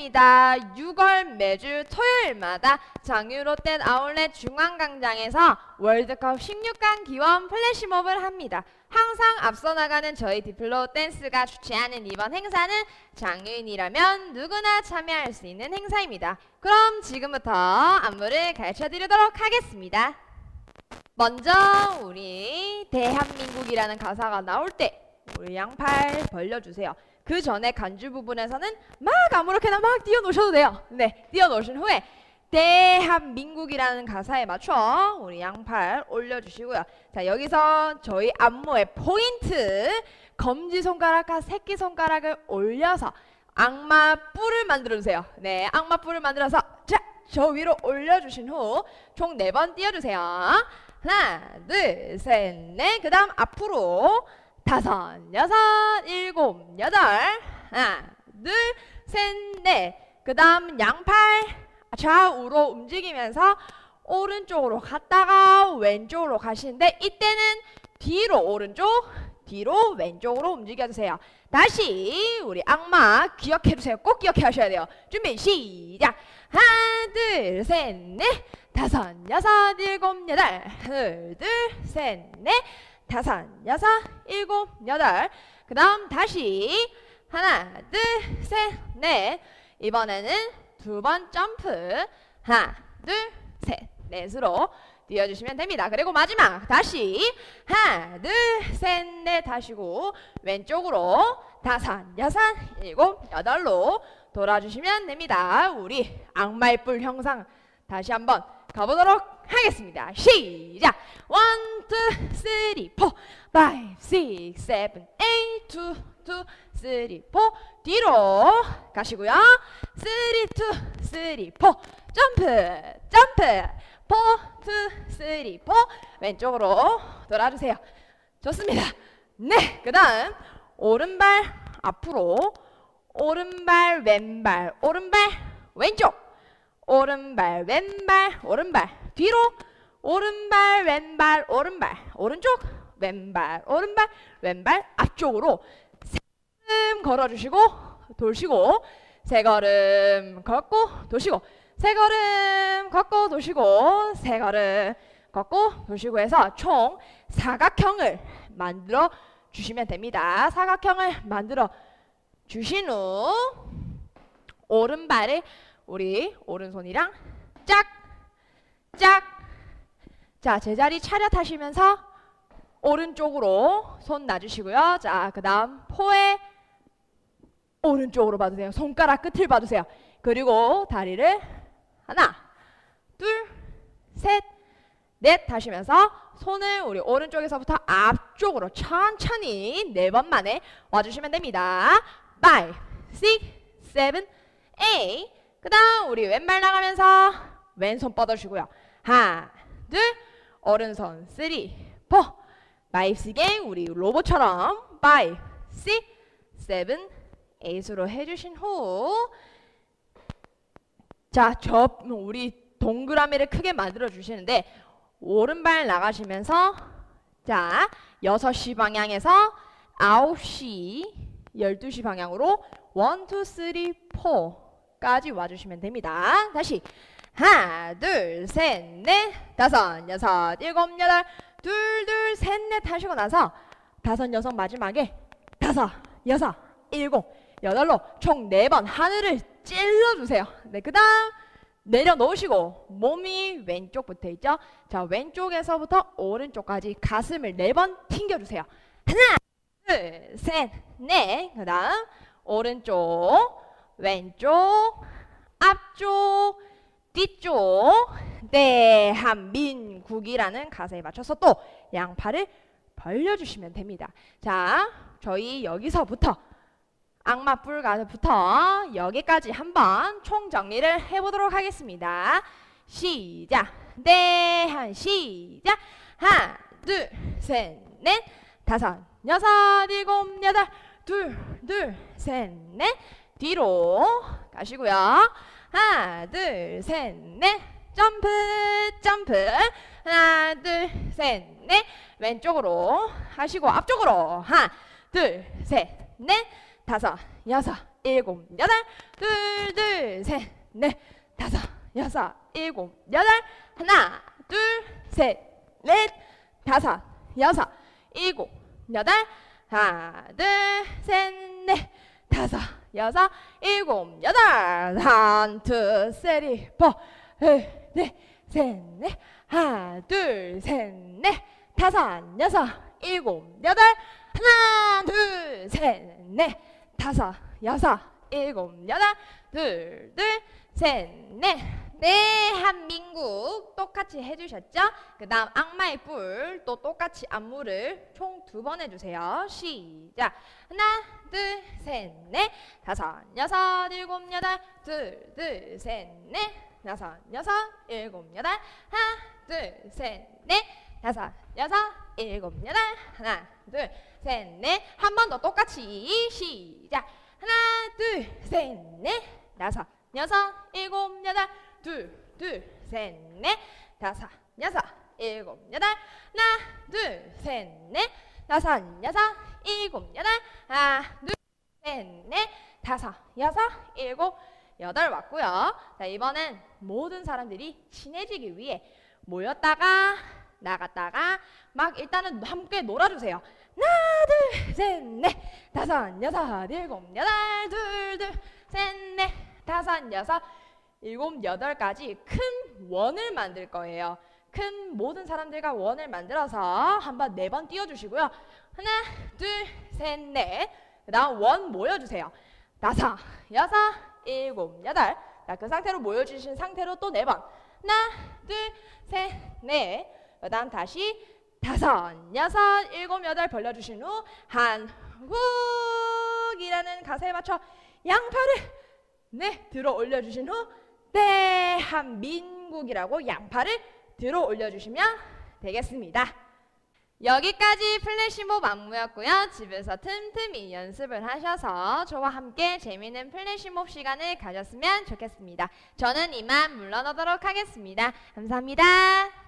시간입니다. 6월 매주 토요일마다 장유롯된 아울렛 중앙광장에서 월드컵 16강 기원 플래시몹을 합니다. 항상 앞서 나가는 저희 디플로 댄스가 주최하는 이번 행사는 장유인이라면 누구나 참여할 수 있는 행사입니다. 그럼 지금부터 안무를 가르쳐 드리도록 하겠습니다. 먼저 우리 대한민국이라는 가사가 나올 때 우리 양팔 벌려주세요. 그 전에 간주 부분에서는 막 아무렇게나 막 뛰어놓으셔도 돼요. 네, 뛰어놓으신 후에 대한민국이라는 가사에 맞춰 우리 양팔 올려주시고요. 자, 여기서 저희 안무의 포인트 검지손가락과 새끼손가락을 올려서 악마 뿔을 만들어주세요. 네, 악마 뿔을 만들어서 자, 저 위로 올려주신 후 총 네 번 띄워주세요. 하나, 둘, 셋, 넷. 그 다음 앞으로 다섯, 여섯, 일곱, 여덟. 하나, 둘, 셋, 넷. 그 다음 양팔 좌우로 움직이면서 오른쪽으로 갔다가 왼쪽으로 가시는데 이때는 뒤로 오른쪽, 뒤로 왼쪽으로 움직여주세요. 다시 우리 악마 기억해주세요. 꼭 기억해 하셔야 돼요. 준비 시작. 하나, 둘, 셋, 넷. 다섯, 여섯, 일곱, 여덟. 둘, 둘, 셋, 넷. 다섯, 여섯, 일곱, 여덟. 그 다음 다시 하나, 둘, 셋, 넷. 이번에는 두 번 점프. 하나, 둘, 셋, 넷으로 뛰어주시면 됩니다. 그리고 마지막 다시 하나, 둘, 셋, 넷 하시고 왼쪽으로 다섯, 여섯, 일곱, 여덟로 돌아주시면 됩니다. 우리 악마의 뿔 형상 다시 한번 가보도록 하겠습니다. 시작! 원, 투, 쓰리, 포, 파이브, 식스, 세븐, 에잇, 투, 투, 쓰리, 포 뒤로 가시고요. 쓰리, 투, 쓰리, 포 점프, 점프, 포, 투, 쓰리, 포 왼쪽으로 돌아주세요. 좋습니다. 네, 그 다음 오른발 앞으로 오른발 왼발 오른발 왼쪽 오른발 왼발 오른발 뒤로 오른발 왼발 오른발 오른쪽 왼발 오른발 왼발 앞쪽으로 세 걸음 걸어주시고 돌시고 세 걸음 걷고 도시고 세 걸음 걷고 도시고 세 걸음 걷고 도시고 해서 총 사각형을 만들어 주시면 됩니다. 사각형을 만들어 주신 후 오른발을 우리 오른손이랑 짝, 짝. 자, 제자리 차렷하시면서 오른쪽으로 손 놔주시고요. 자, 그 다음 포에 오른쪽으로 봐주세요. 손가락 끝을 봐주세요. 그리고 다리를 하나, 둘, 셋, 넷 하시면서 손을 우리 오른쪽에서부터 앞쪽으로 천천히 네 번 만에 와주시면 됩니다. 5, 6, 7, 8. 그 다음 우리 왼발 나가면서 왼손 뻗어주고요. 하나, 둘, 오른손 3, 4, 5, 6, 우리 로봇처럼 5, 6, 7, 8으로 해주신 후 자, 저 우리 동그라미를 크게 만들어 주시는데 오른발 나가시면서 자, 6시 방향에서 9시 12시 방향으로 1, 2, 3, 4까지 와주시면 됩니다. 다시 하나, 둘, 셋, 넷, 다섯, 여섯, 일곱, 여덟, 둘, 둘, 셋, 넷 하시고 나서 다섯, 여섯 마지막에 다섯, 여섯, 일곱, 여덟로 총 네 번 하늘을 찔러주세요. 네, 그 다음 내려놓으시고 몸이 왼쪽 붙어 있죠? 자, 왼쪽에서부터 오른쪽까지 가슴을 네 번 튕겨주세요. 하나, 둘, 셋, 넷. 그 다음 오른쪽, 왼쪽, 앞쪽, 뒤쪽. 대한민국이라는 가사에 맞춰서 또 양팔을 벌려주시면 됩니다. 자, 저희 여기서부터 악마 뿔가부터 여기까지 한번 총 정리를 해보도록 하겠습니다. 시작. 대한 시작. 하나, 둘, 셋, 넷, 다섯, 여섯, 일곱, 여덟, 둘, 둘, 셋, 넷. 뒤로 가시고요. 하나, 둘, 셋, 넷. 점프, 점프. 하나, 둘, 셋, 넷. 왼쪽으로 하시고 앞쪽으로. 하나, 둘, 셋, 넷. 다섯, 여섯, 일곱, 여덟, 둘, 둘, 셋, 넷, 다섯, 여섯, 일곱, 여덟, 하나, 둘, 셋, 넷, 다섯, 여섯, 일곱, 여덟, 하나, 둘, 셋, 넷, 다섯, 여섯, 일곱, 여덟, 한, 투, 쓰리, 포, 넷, 셋, 넷, 하나, 둘, 셋, 넷, 다섯, 여섯, 일곱, 여덟, 하나, 둘, 셋, 넷, 다섯, 여섯, 일곱, 여덟, 둘, 둘, 셋, 넷. 네, 한민국 똑같이 해주셨죠? 그 다음 악마의 뿔 또 똑같이 안무를 총 두 번 해주세요. 시작. 하나, 둘, 셋, 넷, 다섯, 여섯, 일곱, 여덟, 둘, 둘, 셋, 넷, 다섯, 여섯, 일곱, 여덟, 하나, 둘, 셋, 넷, 다섯, 여섯, 일곱, 여덟, 하나, 둘, 셋, 넷. 한 번 더 똑같이 시작. 하나, 둘, 셋, 넷, 다섯, 여섯, 일곱, 여덟, 둘, 둘, 셋, 넷, 다섯, 여섯, 일곱, 여덟, 하나, 둘, 셋, 넷, 다섯, 여섯, 일곱, 여덟, 하나, 둘, 셋, 넷, 다섯, 여섯, 일곱, 여덟 왔고요. 자, 이번엔 모든 사람들이 친해지기 위해 모였다가 나갔다가 막 일단은 함께 놀아주세요. 하나, 둘, 셋, 넷, 다섯, 여섯, 일곱, 여덟, 둘, 둘, 셋, 넷, 다섯, 여섯, 일곱, 여덟까지 큰 원을 만들 거예요. 큰 모든 사람들과 원을 만들어서 한 번 네 번 띄워주시고요. 하나, 둘, 셋, 넷. 그 다음 원 모여주세요. 다섯, 여섯, 일곱, 여덟. 자, 그 상태로 모여주신 상태로 또 네 번. 하나, 둘, 셋, 넷. 그 다음 다시 다섯, 여섯, 일곱, 여덟 벌려주신 후 한국이라는 가사에 맞춰 양팔을 네 들어 올려주신 후 대한민국이라고 양팔을 들어 올려주시면 되겠습니다. 여기까지 플래시몹 안무였고요. 집에서 틈틈이 연습을 하셔서 저와 함께 재미있는 플래시몹 시간을 가졌으면 좋겠습니다. 저는 이만 물러나도록 하겠습니다. 감사합니다.